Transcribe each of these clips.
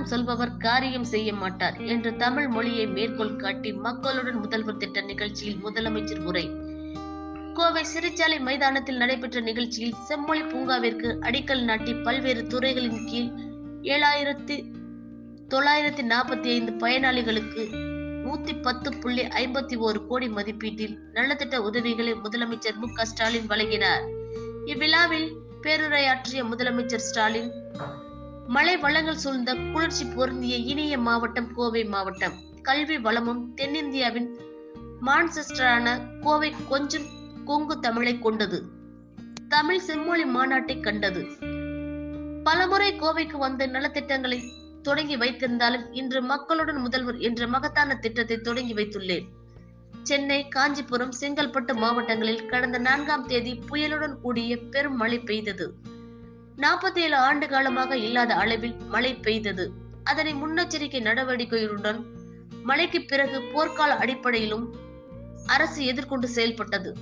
காரணம் சொல்பவர் காரியம் செய்ய மாட்டார் என்று தமிழ் மொழியை மேற்கோள் காட்டி மக்களுடன் முதல்வர் திட்ட நிகழ்ச்சியில் முதலமைச்சர் உரை. கோவை சிறைச்சாலை மைதானத்தில் நடைபெற்ற நிகழ்ச்சியில் செம்மொழி பூங்காவிற்கு அடிக்கல் நாட்டி பல்வேறு துறைகளின் கீழ் ஏழாயிரத்தி தொள்ளாயிரத்தி நாற்பத்தி ஐந்து பயனாளிகளுக்கு நூத்தி பத்து புள்ளி ஐம்பத்தி ஓரு கோடி மதிப்பீட்டில் நலத்திட்ட உதவிகளை முதலமைச்சர் மு க ஸ்டாலின் வழங்கினார். இவ்விழாவில் பேருரையாற்றிய முதலமைச்சர் ஸ்டாலின் மலை வளங்கள் சூழ்ந்த குளிர்ச்சி பொருந்திய இனிய மாவட்டம் கோவை மாவட்டம். கல்வி வளமும் தென்னிந்தியாவின் மான்செஸ்டரான கோவை கொஞ்சம் கொங்கு தமிழை கொண்டது. தமிழ் செம்மொழி மாநாட்டை கண்டது. பலமுறை கோவைக்கு வந்து நலத்திட்டங்களை தொடங்கி வைத்திருந்தாலும் இன்று மக்களுடன் முதல்வர் என்ற மகத்தான திட்டத்தை தொடங்கி வைத்துள்ளேன். சென்னை காஞ்சிபுரம் செங்கல்பட்டு மாவட்டங்களில் கடந்த நான்காம் தேதி புயலுடன் கூடிய பெரும் மழை பெய்தது. நாற்பத்தி ஏழு ஆண்டு காலமாக இல்லாத அளவில் மழை பெய்தது. அதனை முன்னெச்சரிக்கை நடவடிக்கையுடன் மழைக்கு பிறகு போர்க்கால அடிப்படையிலும் அரசு எதிர்கொண்டு செயல்பட்டது.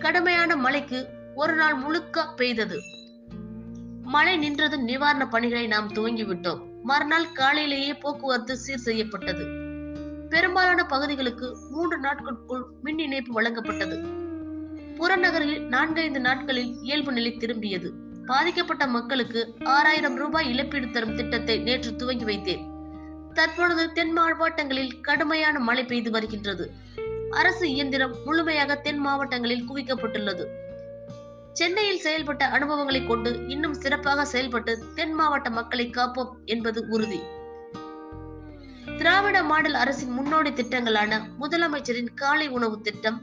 கடுமையான மழைக்கு ஒரு நாள் முழுக்க பெய்தது. மழை நின்றதும் நிவாரண பணிகளை நாம் துவங்கிவிட்டோம். மறுநாள் காலையிலேயே போக்குவரத்து சீர் செய்யப்பட்டது. பெரும்பாலான பகுதிகளுக்கு மூன்று நாட்களுக்குள் மின் இணைப்பு வழங்கப்பட்டது. புறநகரில் நான்கைந்து நாட்களில் இயல்பு நிலை திரும்பியது. பாதிக்கப்பட்ட மக்களுக்கு ஆறாயிரம் ரூபாய் இழப்பீடு தரும் திட்டத்தை நேற்று துவங்கி வைத்தேன். தற்பொழுது தென் மாவட்டங்களில் கடுமையான மழை பெய்து வருகின்றது. அரசு இயந்திரம் முழுமையாக தென் மாவட்டங்களில் குவிக்கப்பட்டுள்ளது. சென்னையில் செயல்பட்ட அனுபவங்களை கொண்டு இன்னும் சிறப்பாக செயல்பட்டு தென் மாவட்ட மக்களை காப்போம் என்பது உறுதி. திராவிட மாடல் அரசின் முன்னோடி திட்டங்களான முதலமைச்சரின் காலை உணவு திட்டம்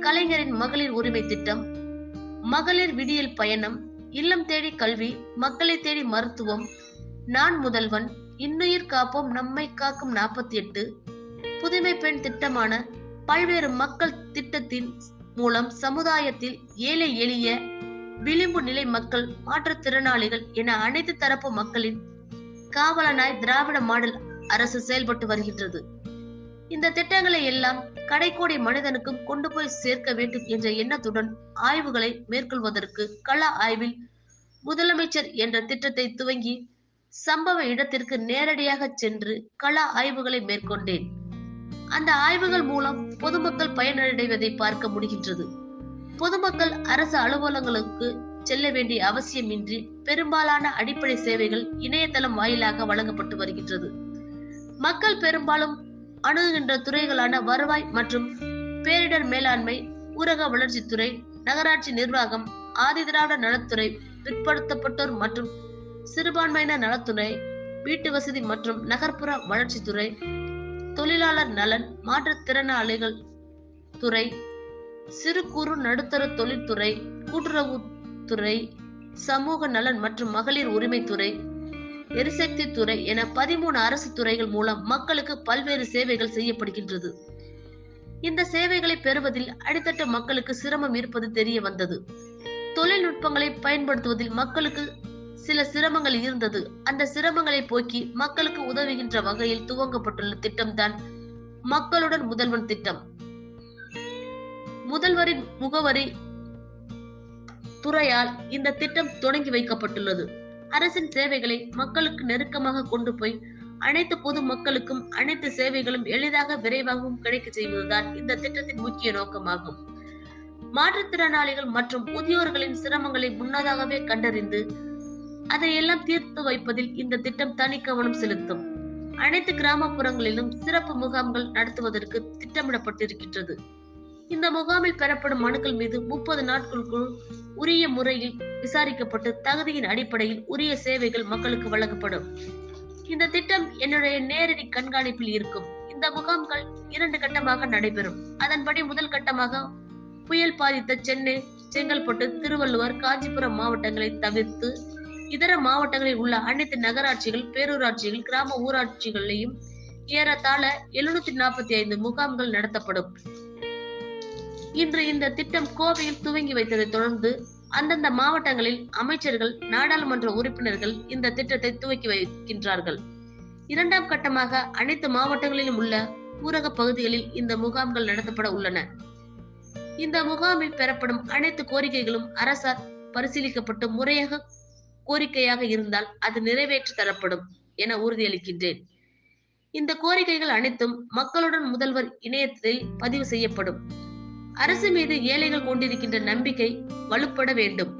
கலைஞரின் மகளிர் உரிமை திட்டம் மகளிர் விடியல் பயணம் இல்லம் தேடி கல்வி மக்களை தேடி மருத்துவம். நான் முதல்வன் இன்னுயிர் காப்போம் நம்மை காக்கும் நாற்பத்தி எட்டு புதுமை பெண் திட்டமான பல்வேறு மக்கள் திட்டத்தின் மூலம் சமுதாயத்தில் ஏழை எளிய விளிம்பு நிலை மக்கள் மாற்றுத்திறனாளிகள் என அனைத்து தரப்பு மக்களின் காவலனாய் திராவிட மாடல் அரசு செயல்பட்டு வருகின்றது. இந்த திட்டங்களை எல்லாம் கடைக்கோடி மனிதனுக்கும் கொண்டு போய் சேர்க்க வேண்டும் என்ற எண்ணத்துடன் ஆய்வுகளை மேற்கொள்வதற்கு கள ஆய்வில் முதலமைச்சர் என்ற திட்டத்தை துவங்கி சம்பவ இடத்திற்கு நேரடியாக சென்று கள ஆய்வுகளை மேற்கொண்டேன். அந்த ஆய்வுகள் மூலம் பொதுமக்கள் பயனடைவதை பார்க்க முடிகின்றது. பொதுமக்கள் அரசு அலுவலகங்களுக்கு செல்ல வேண்டிய அவசியமின்றி பெரும்பாலான அடிப்படை சேவைகள் இணையதளம் வாயிலாக வழங்கப்பட்டு வருகின்றது. மக்கள் பெரும்பாலும் அணுகுகின்ற துறைகளான வருவாய் மற்றும் பேரிடர் மேலாண்மை ஊரக வளர்ச்சித்துறை நகராட்சி நிர்வாகம் ஆதிதிராவிட நலத்துறை பிற்படுத்தப்பட்டோர் மற்றும் சிறுபான்மையினர் நலத்துறை வீட்டு வசதி மற்றும் நகர்ப்புற வளர்ச்சித்துறை தொழிலாளர் நலன் மாற்றுத்திறனாளிகள் துறை சிறு குறு நடுத்தர தொழில்துறை கூட்டுறவுத்துறை சமூக நலன் மற்றும் மகளிர் உரிமைத்துறை எரிசக்தி துறை என பதிமூணு அரசு துறைகள் மூலம் மக்களுக்கு பல்வேறு சேவைகள் செய்யப்படுகின்றது. இந்த சேவைகளை பெறுவதில் அடித்தட்ட மக்களுக்கு சிரமம் இருப்பது தெரிய வந்தது. தொழில்நுட்பங்களை பயன்படுத்துவதில் மக்களுக்கு சில சிரமங்கள் இருந்தது. அந்த சிரமங்களை போக்கி மக்களுக்கு உதவுகின்ற வகையில் துவங்கப்பட்டுள்ள திட்டம்தான் மக்களுடன் முதல்வன் திட்டம். முதல்வரின் முகவரி துறையால் இந்த திட்டம் தொடங்கி வைக்கப்பட்டுள்ளது. அரசின் சேவைகளை மக்களுக்கு நெருக்கமாக கொண்டு போய் அனைத்து பொது மக்களுக்கும் அனைத்து சேவைகளும் எளிதாக விரைவாகவும் கிடைக்க செய்வதுதான் இந்த திட்டத்தின் முக்கிய நோக்கமாகும். மாற்றுத்திறனாளிகள் மற்றும் முதியோர்களின் சிரமங்களை முன்னதாகவே கண்டறிந்து அதையெல்லாம் தீர்த்து வைப்பதில் இந்த திட்டம் தனி கவனம் செலுத்தும். அனைத்து கிராமப்புறங்களிலும் சிறப்பு முகாம்கள் நடத்துவதற்கு திட்டமிடப்பட்டிருக்கின்றது. இந்த முகாமில் பெறப்படும் மனுக்கள் மீது முப்பது நாட்களுக்குள் உரிய முறையில் விசாரிக்கப்பட்டு தகுதியின் அடிப்படையில் உரிய சேவைகள் மக்களுக்கு வழங்கப்படும். இந்த திட்டம் என்னுடைய நேரடி கண்காணிப்பில் இருக்கும். இந்த முகாம்கள் இரண்டு கட்டமாக நடைபெறும். அதன்படி முதல் கட்டமாக புயல் பாதித்த சென்னை செங்கல்பட்டு திருவள்ளுவர் காஞ்சிபுரம் மாவட்டங்களை தவிர்த்து இதர மாவட்டங்களில் உள்ள அனைத்து நகராட்சிகள் பேரூராட்சிகள் கிராம ஊராட்சிகளையும் ஏறத்தாழ எழுநூத்தி நாற்பத்தி ஐந்து முகாம்கள் நடத்தப்படும். இன்று இந்த திட்டம் கோவையில் துவங்கி வைத்ததை தொடர்ந்து அந்தந்த மாவட்டங்களில் அமைச்சர்கள் நாடாளுமன்ற உறுப்பினர்கள் இந்த திட்டத்தை துவக்கி வைக்கின்றார்கள். இரண்டாம் கட்டமாக அனைத்து மாவட்டங்களிலும் உள்ள ஊரக பகுதிகளில் இந்த முகாம்கள் நடத்தப்பட உள்ளன. இந்த முகாமில் பெறப்படும் அனைத்து கோரிக்கைகளும் அரசால் பரிசீலிக்கப்பட்டு முறையாக கோரிக்கையாக இருந்தால் அது நிறைவேற்றி தரப்படும் என உறுதியளிக்கின்றேன். இந்த கோரிக்கைகள் அனைத்தும் மக்களுடன் முதல்வர் இணையத்தில் பதிவு செய்யப்படும். அரசு மீது ஏழைகள் கொண்டிருக்கின்ற நம்பிக்கை வலுப்பட வேண்டும்.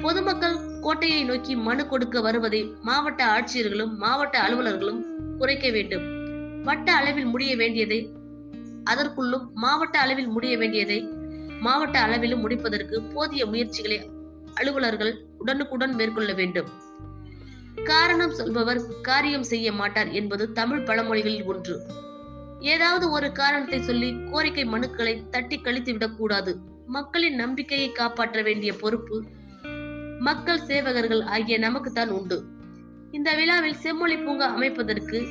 பொதுமக்கள் கோட்டையை நோக்கி மனு கொடுக்க வருவதை மாவட்ட ஆட்சியர்களும் மாவட்ட அலுவலர்களும் குறைக்க வேண்டும். வட்ட அளவில் முடிய வேண்டியதை அதற்குள்ளும் மாவட்ட அளவில் முடிய வேண்டியதை மாவட்ட அளவிலும் முடிப்பதற்கு போதிய முயற்சிகளை அலுவலர்கள் உடனுக்குடன் மேற்கொள்ள வேண்டும். காரணம் சொல்பவர் காரியம் செய்ய மாட்டார் என்பது தமிழ் பழமொழிகளில் ஒன்று. ஏதாவது ஒரு காரணத்தை சொல்லி கோரிக்கை மனுக்களை தட்டி கழித்து விடக்கூடாது. மக்களின் நம்பிக்கையை காப்பாற்ற வேண்டிய பொறுப்பு மக்கள் சேவகர்கள் ஆகிய நமக்குத்தான் உண்டு. இந்த விழாவில் செம்மொழி பூங்கா அமைப்பதற்கு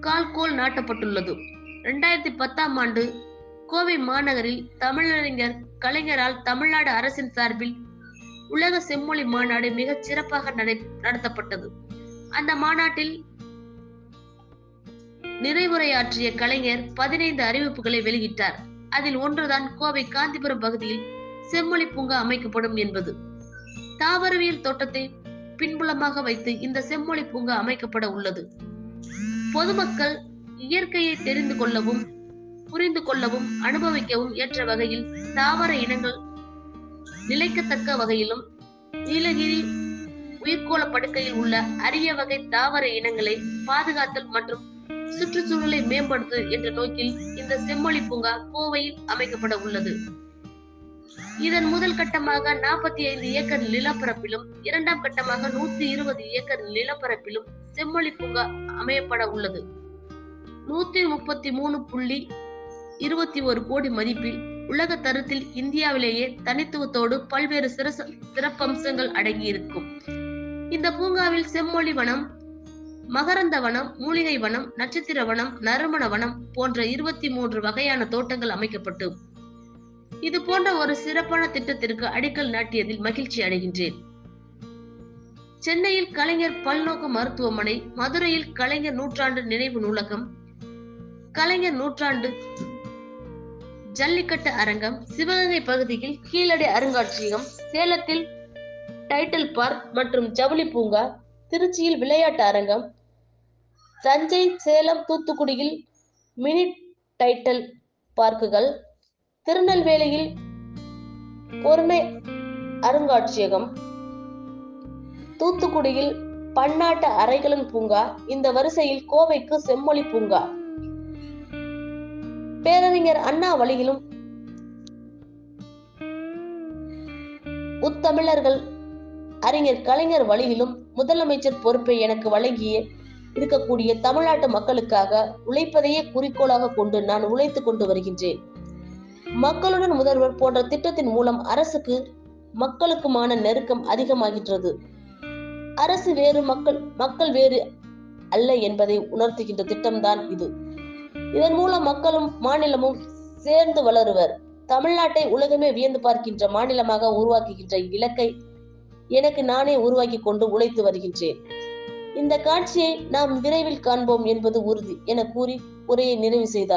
கால்கோல் நாட்டப்பட்டுள்ளது. இரண்டாயிரத்தி பத்தாம் ஆண்டு கோவை மாநகரில் தமிழறிஞர் கலைஞரால் தமிழ்நாடு அரசின் சார்பில் உலக செம்மொழி மாநாடு மிகச் சிறப்பாக நடை நடத்தப்பட்டது. அந்த மாநாட்டில் நிறைவுரையாற்றிய கலைஞர் பதினைந்து அறிவிப்புகளை வெளியிட்டார். அதில் ஒன்றுதான் கோவை காந்திபுரம் பகுதியில் செம்மொழி பூங்கா அமைக்கப்படும் என்பது. தாவரவியல் தோட்டத்தை பின்புலமாக வைத்து இந்த செம்மொழி பூங்கா அமைக்கப்பட உள்ளது. பொதுமக்கள் இயற்கையை தெரிந்து கொள்ளவும் புரிந்து கொள்ளவும் அனுபவிக்கவும் ஏற்ற வகையில் தாவர இனங்கள் நிலைக்கத்தக்க வகையிலும் நீலகிரி உயிர்கோள படுக்கையில் உள்ள அரிய வகை தாவர இனங்களை பாதுகாத்தல் மற்றும் சுற்றுச்சூழலை மேம்படுத்து என்ற நோக்கில் இந்த செம்மொழி பூங்கா கோவையில் அமைக்கப்பட உள்ளது. இதன் முதல் கட்டமாக நாற்பத்தி ஐந்து ஏக்கர் நிலப்பரப்பிலும் இரண்டாம் கட்டமாக நூத்தி இருபது ஏக்கர் நிலப்பரப்பிலும் செம்மொழி பூங்கா அமையப்பட உள்ளது. நூத்தி முப்பத்தி மூணு புள்ளி இருபத்தி ஒரு கோடி மதிப்பில் உலக தரத்தில் இந்தியாவிலேயே தனித்துவத்தோடு பல்வேறு சிறப்பம்சங்கள் அடங்கியிருக்கும். இந்த பூங்காவில் செம்மொழி வனம் மகரந்த வனம் மூலிகை வனம் நட்சத்திர வனம் நறுமண வனம் போன்ற இருபத்தி மூன்று வகையான தோட்டங்கள் அமைக்கப்பட்டு இது போன்ற ஒரு சிறப்பான திட்டத்திற்கு அடிக்கல் நாட்டியதில் மகிழ்ச்சி அடைகின்றேன். சென்னையில் கலைஞர் பல்நோக்கு மருத்துவமனை மதுரையில் கலைஞர் நூற்றாண்டு நினைவு நூலகம் கலைஞர் நூற்றாண்டு ஜல்லிக்கட்டு அரங்கம் சிவகங்கை பகுதியில் கீழடி அருங்காட்சியகம் சேலத்தில் டைட்டில் பார்க் மற்றும் ஜவுளி பூங்கா திருச்சியில் விளையாட்டு அரங்கம் தஞ்சை சேலம் தூத்துக்குடியில் மினி டைட்டல் பார்க்குகள் திருநெல்வேலியில் பொருணை அருங்காட்சியகம் தூத்துக்குடியில் பன்னாட்டு அறைகளின் பூங்கா இந்த வரிசையில் கோவைக்கு செம்மொழி பூங்கா. பேரறிஞர் அண்ணா வழியிலும் உத்தமிழர்கள் அறிஞர் கலைஞர் வழியிலும் முதலமைச்சர் பொறுப்பை எனக்கு வழங்கிய இருக்கக்கூடிய தமிழ்நாட்டு மக்களுக்காக உழைப்பதையே குறிக்கோளாக கொண்டு நான் உழைத்துக் கொண்டு வருகின்றேன். மக்களுடன் முதல்வர் போன்ற திட்டத்தின் மூலம் அரசுக்கு மக்களுக்குமான நெருக்கம் அதிகமாகின்றது. அரசு வேறு மக்கள் மக்கள் வேறு அல்ல என்பதை உணர்த்துகின்ற திட்டம்தான் இது. இதன் மூலம் மக்களும் மாநிலமும் சேர்ந்து வளருவர். தமிழ்நாட்டை உலகமே வியந்து பார்க்கின்ற மாநிலமாக உருவாக்குகின்ற இலக்கை எனக்கு நானே உருவாக்கி கொண்டு உழைத்து வருகின்றேன். இந்த காட்சியை நாம் விரைவில் காண்போம் என்பது உறுதி என கூறி உரையை நிறைவு செய்தார்.